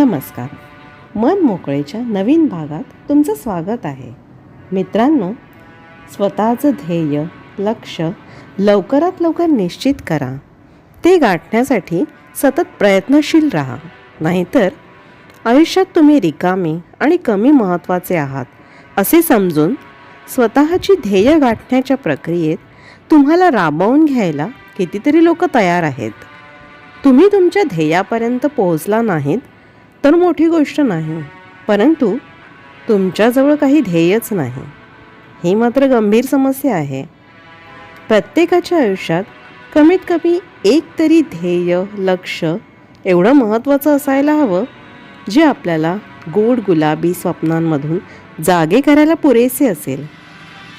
नमस्कार. मन मोकळेच्या नवीन भागात तुमचं स्वागत आहे. मित्रांनो स्वतःचं ध्येय लक्ष लवकरात लवकर निश्चित करा. ते गाठण्यासाठी सतत प्रयत्नशील राहा. नाहीतर आयुष्यात तुम्ही रिकामी आणि कमी महत्त्वाचे आहात असे समजून स्वतःची ध्येय गाठण्याच्या प्रक्रियेत तुम्हाला राबवून घ्यायला कितीतरी लोक तयार आहेत. तुम्ही तुमच्या ध्येयापर्यंत पोहोचला नाहीत तर मोठी गोष्ट नाही परंतु तुमच्याजवळ काही ध्येयच नाही. ही मात्र गंभीर समस्या आहे. प्रत्येकाच्या आयुष्यात कमीत कमी एक तरी ध्येय लक्ष एवढं महत्त्वाचं असायला हवं जे आपल्याला गोड गुलाबी स्वप्नांमधून जागे करायला पुरेसे असेल.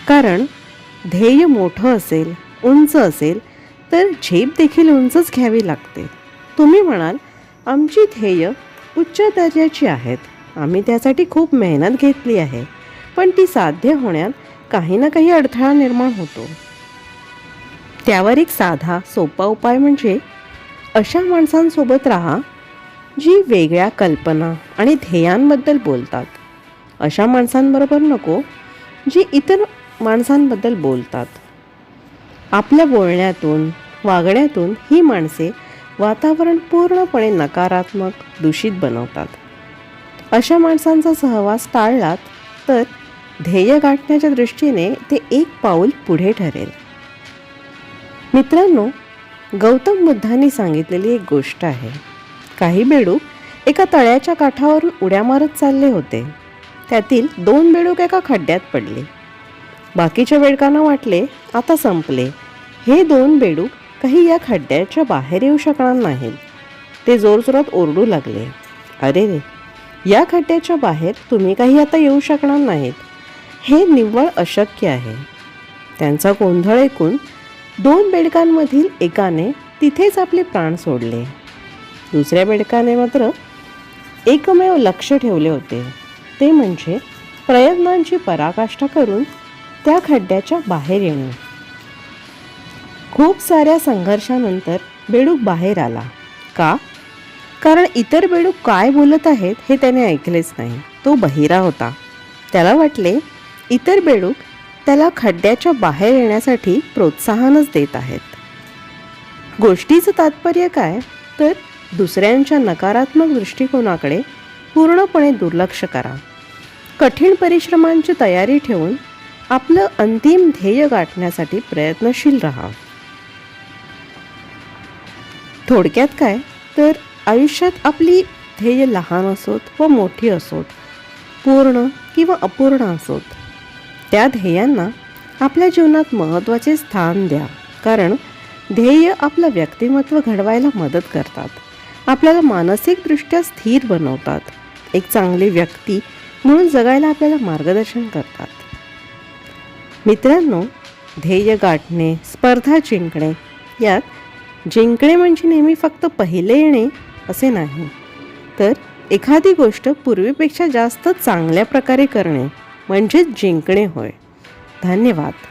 कारण ध्येय मोठं असेल उंच असेल तर झेप देखील उंचच घ्यावी लागते. तुम्ही म्हणाल आमची ध्येय उच्च दर्जाची आहेत. आम्ही त्यासाठी खूप मेहनत घेतली आहे. पण ती साध्य होण्यात काही ना काही अडथळा निर्माण होतो. त्यावर एक साधा सोपा उपाय म्हणजे अशा माणसांसोबत राहा जी वेगळ्या कल्पना आणि ध्येयांबद्दल बोलतात. अशा माणसांबरोबर नको जी इतर माणसांबद्दल बोलतात. आपल्या बोलण्यातून वागण्यातून ही माणसे वातावरण पूर्णपणे नकारात्मक दूषित बनवतात. अशा माणसांचा सहवास टाळलात तर ध्येय गाठण्याच्या दृष्टीने ते एक पाऊल पुढे ठरेल. मित्रांनो गौतम बुद्धांनी सांगितलेली एक गोष्ट आहे. काही बेडूक एका तळ्याच्या काठावरून उड्या मारत चालले होते. त्यातील दोन बेडूक एका खड्ड्यात पडले. बाकीच्या बेडकांना वाटले आता संपले. हे दोन बेडूक काही या खड्ड्याच्या बाहेर येऊ शकणार नाहीत. ते जोरजोरात ओरडू लागले. अरे रे या खड्ड्याच्या बाहेर तुम्ही काही आता येऊ शकणार नाहीत. हे निव्वळ अशक्य आहे. त्यांचा गोंधळ ऐकून दोन बेडकांमधील एकाने तिथेच आपले प्राण सोडले. दुसऱ्या बेडकाने मात्र एकमेव लक्ष ठेवले होते. ते म्हणजे प्रयत्नांची पराकाष्ठा करून त्या खड्ड्याच्या बाहेर येणे. खूप साऱ्या संघर्षानंतर बेडूक बाहेर आला. का? कारण इतर बेडूक काय बोलत आहेत हे त्याने ऐकलेच नाही. तो बहिरा होता. त्याला वाटले इतर बेडूक त्याला खड्ड्याच्या बाहेर येण्यासाठी प्रोत्साहनच देत आहेत. गोष्टीचं तात्पर्य काय? तर दुसऱ्यांच्या नकारात्मक दृष्टिकोनाकडे पूर्णपणे दुर्लक्ष करा. कठीण परिश्रमांची तयारी ठेवून आपलं अंतिम ध्येय गाठण्यासाठी प्रयत्नशील राहा. थोडक्यात काय? तर आयुष्यात आपली ध्येय लहान असोत व मोठी असोत पूर्ण किंवा अपूर्ण असोत. त्या ध्येयांना आपल्या जीवनात महत्त्वाचे स्थान द्या. कारण ध्येय आपलं व्यक्तिमत्व घडवायला मदत करतात. आपल्याला मानसिकदृष्ट्या स्थिर बनवतात. एक चांगली व्यक्ती म्हणून जगायला आपल्याला मार्गदर्शन करतात. मित्रांनो ध्येय गाठणे स्पर्धा जिंकणे यात जिंकणे म्हणजे नेहमी फक्त पहिले येणे असे नाही. तर एखादी गोष्ट पूर्वीपेक्षा जास्त चांगल्या प्रकारे करणे म्हणजेच जिंकणे होय. धन्यवाद.